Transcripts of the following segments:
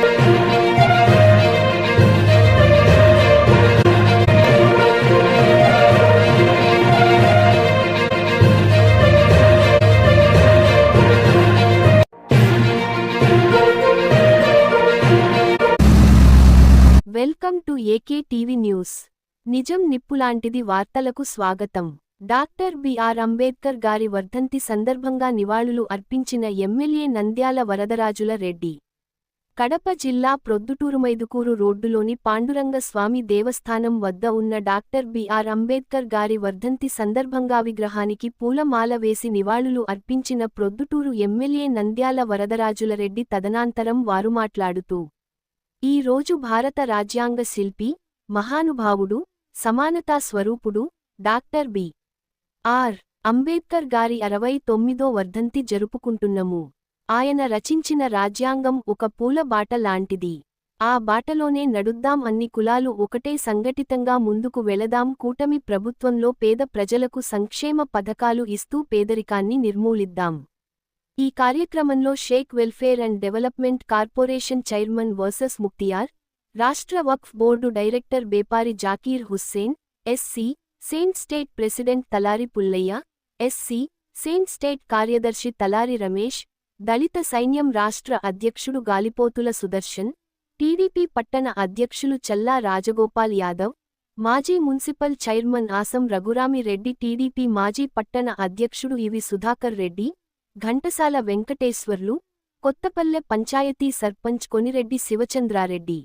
Welcome to AK TV news. నిజం నిప్పులాంటిది వార్తలకు స్వాగతం. డాక్టర్ బిఆర్ అంబేద్కర్ గారి వర్ధంతి సందర్భంగా నివాళులు అర్పించిన ఎమ్మెల్యే నంద్యాల వరదరాజుల రెడ్డి. కడప జిల్లా ప్రొద్దుటూరుమైదుకూరు రోడ్డులోని పాండురంగ స్వామి దేవస్థానం వద్ద ఉన్న డాక్టర్ బిఆర్ అంబేద్కర్ గారి వర్ధంతి సందర్భంగా విగ్రహానికి పూలమాల వేసి నివాళులు అర్పించిన ప్రొద్దుటూరు ఎమ్మెల్యే నంద్యాల వరదరాజులరెడ్డి తదనంతరం తదనాంతరం వారు మాట్లాడుతూ ఈ రోజు భారత రాజ్యాంగ శిల్పి మహానుభావుడు సమానతా స్వరూపుడు డాక్టర్ బి ఆర్ అంబేద్కర్ గారి అరవై తొమ్మిదో వర్ధంతి జరుపుకుంటున్నము. ఆయన రచించిన రాజ్యాంగం ఒక పూల బాట లాంటిది. ఆ బాటలోనే నడుద్దాం అన్ని కులాలు ఒకటే సంఘటితంగా ముందుకు వెళదాం కూటమి ప్రభుత్వంలో పేద ప్రజలకు సంక్షేమ పథకాలు ఇస్తూ పేదరికాన్ని నిర్మూలిద్దాం. ఈ కార్యక్రమంలో Shaik welfare and development corporation chairman versus Mukhtiyar రాష్ట్ర వక్ఫ్ board director Bepari Zakir Hussain SC scent state president Talari Pullaiah SC scent state కార్యదర్శి తలారి రమేష్ దళిత సైన్యం రాష్ట్ర అధ్యక్షుడు గాలిపోతుల సుదర్శన్ టీడీపీ పట్టణ అధ్యక్షులు చల్లా రాజగోపాల్ యాదవ్ మాజీ municipal chairman Asam Raghuramireddy TDP మాజీ పట్టణ అధ్యక్షుడు ఇవి Sudhakar Reddy Ghantasala Venkateswarlu Kothapalle panchayat sarpanch Konireddy Sivachandrareddy.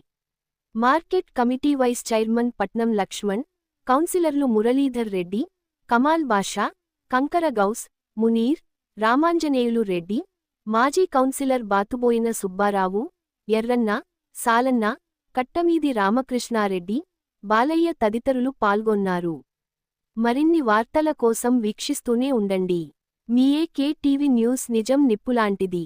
Market committee vice chairman Patnam Lakshman కౌన్సిలర్లు మురళీధర్ రెడ్డి కమాల్ బాషా కంకర గౌస్ మునీర్ రామాంజనేయులు రెడ్డి మాజీ కౌన్సిలర్ బాతుబోయిన సుబ్బారావు ఎర్రన్న సాలన్న కట్టమీది రామకృష్ణారెడ్డి బాలయ్య తదితరులు పాల్గొన్నారు. మరిన్ని వార్తల కోసం వీక్షిస్తూనే ఉండండి. మీ ఏకే టీవీ న్యూస్ నిజం నిప్పులాంటిది.